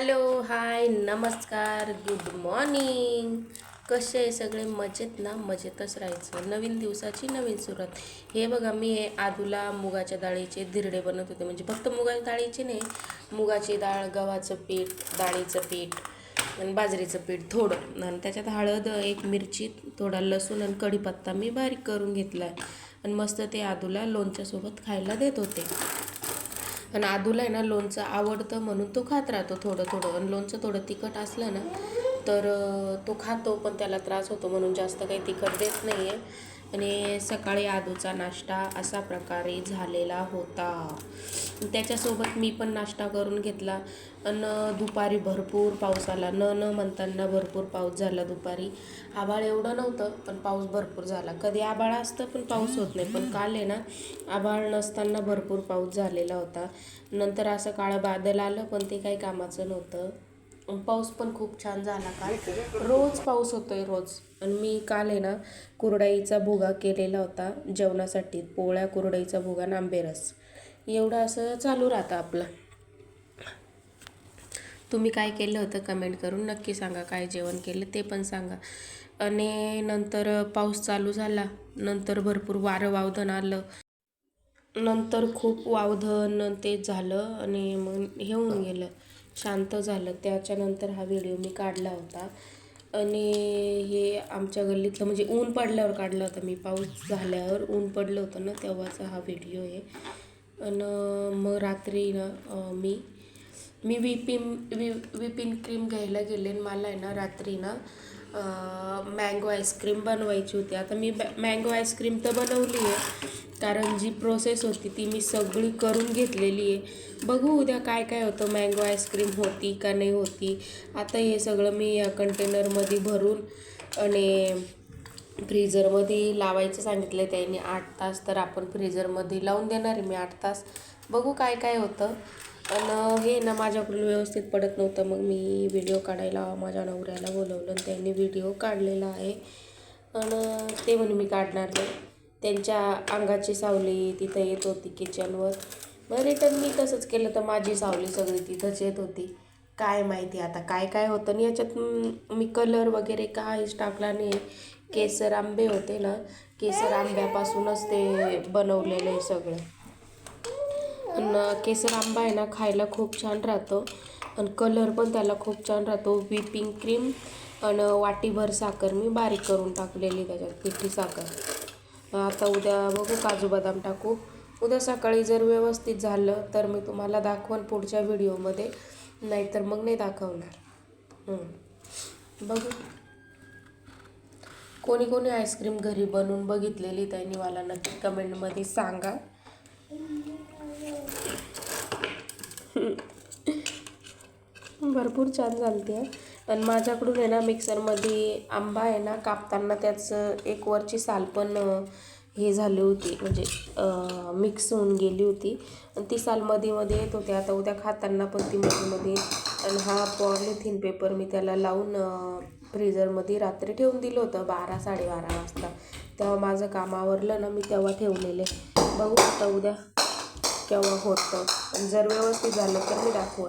Hello hi नमस्कार good morning. कसे आहे सगळे? मजेत ना? मजेतच राहायचं. नवीन दिवसाची नवीन सुरुवात. हे बघा मी हे आदूला मुगाच्या डाळीचे धिरडे बनवत होते. म्हणजे फक्त मुगाच्या डाळीचे नाही मुगाची डाळ गव्हाचं पीठ डाळीचं पीठ आणि बाजरीचं पीठ थोडं. आणि त्याच्यात हळद एक मिरची थोडा लसूण आणि कढीपत्ता मी बारीक करून घेतला आहे आणि मस्त ते आदूला लोणच्यासोबत खायला देत होते. आणि आदूला आहे ना लोणचं आवडतं म्हणून तो खात राहतो थोडं थोडं. आणि लोणचं थोडं तिखट असलं ना तर तो खातो पण त्याला त्रास होतो म्हणून जास्त काही तिखट देत नाही आहे आणि सकाळी आदूचा नाश्ता असा प्रकारे झालेला होता. त्याच्यासोबत मी पण नाश्ता करून घेतला. आणि दुपारी भरपूर पाऊस आला. न न म्हणताना भरपूर पाऊस झाला दुपारी. आभाळ एवढं नव्हतं पण पाऊस भरपूर झाला. कधी आभाळ असतं पण पाऊस होत नाही. पण काल आहे ना आभाळ नसताना भरपूर पाऊस झालेला होता. नंतर असं काळं बादल आलं पण ते काही कामाचं नव्हतं. पाऊस पण खूप छान झाला काल. रोज पाऊस होतोय रोज. आणि मी काल आहे ना कुरडाईचा भुगा केलेला होता जेवणासाठी. पोळ्या कुरडाईचा भुगा नांबेरस आंबेरस एवढं असं चालू राहतं आपलं. तुम्ही काय केलं होतं कमेंट करून नक्की सांगा. काय जेवण केलं ते पण सांगा. आणि नंतर पाऊस चालू झाला. नंतर भरपूर वारं वावधन आलं. नंतर खूप वावधन ते झालं. आणि मग हे होऊन गेलं. शांत झालं. त्याच्यानंतर हा व्हिडिओ मी काढला होता. आणि हे आमच्या गल्लीतलं म्हणजे ऊन पडल्यावर काढला होता मी. पाऊस झाल्यावर ऊन पडलं होतं ना तेव्हाचा हा व्हिडिओ आहे. आणि मग रात्री ना मी मी विपिन वि विपिन क्रीम घ्यायला गेले. आणि मला आहे ना रात्री ना मँगो आईस्क्रीम बनवायची होती. आता मी मँगो आईस्क्रीम तर बनवली आहे. कारण जी प्रोसेस होती ती मी सगळी करून घेतलेली आहे. बघू उद्या काय काय होतं मँगो आईस्क्रीम होती का नाही होती. आता हे सगळं मी या कंटेनरमध्ये भरून आणि फ्रीझरमध्ये लावायचं सांगितलं आहे त्यांनी. आठ तास तर आपण फ्रीझरमध्ये लावून देणार आहे मी आठ तास. बघू काय काय होतं. आणि हे ना माझ्याकडून व्यवस्थित पडत नव्हतं. मग मी व्हिडिओ काढायला माझ्या नवऱ्याला बोलवलं आणि त्यांनी व्हिडिओ काढलेला आहे. आणि ते म्हणून मी काढणार नाही. त्यांच्या अंगाची सावली तिथं येत होती किचनवर. मग रिटर्न मी तसंच केलं तर माझी सावली सगळी तिथंच येत होती. काय माहिती आता काय काय होतं आणि याच्यात मी कलर वगैरे काहीच टाकला नाही. केसर आंबे होते ना केसर आंब्यापासूनच ते बनवलेलं आहे सगळं. आणि केसर आंबा आहे ना खायला खूप छान राहतो. आणि कलर पण त्याला खूप छान राहतो. व्हिपिंग क्रीम आणि वाटीभर साखर मी बारीक करून टाकलेली त्याच्यात पिठी साखर. आता उद्या बघू काजू बदाम टाकू. उद्या सकाळी जर व्यवस्थित झालं तर मी तुम्हाला दाखवण पुढच्या व्हिडिओमध्ये. नाहीतर मग नाही दाखवणार. बघू. कोणी कोणी आईस्क्रीम घरी बनवून बघितलेली त्यांनी मला नक्की कमेंटमध्ये सांगा. भरपूर छान चालते आहे आणि माझ्याकडून आहे ना मिक्सरमध्ये आंबा आहे ना कापताना त्याचं एक वरची साल पण हे झाली होती. म्हणजे मिक्स होऊन गेली होती. आणि ती साल मध्ये मध्ये येत होती. आता उद्या खाताना पण ती मध्ये मध्ये आणि हा पॉलिथिन पेपर मी त्याला लावून फ्रीझरमध्ये रात्री ठेवून दिलं होतं. बारा साडेबारा वाजता. तेव्हा माझं काम आवरलं ना मी तेव्हा ठेवलेले. बघू आता उद्या केव्हा होतं. आणि जर व्यवस्थित झालं तर मी दाखवत.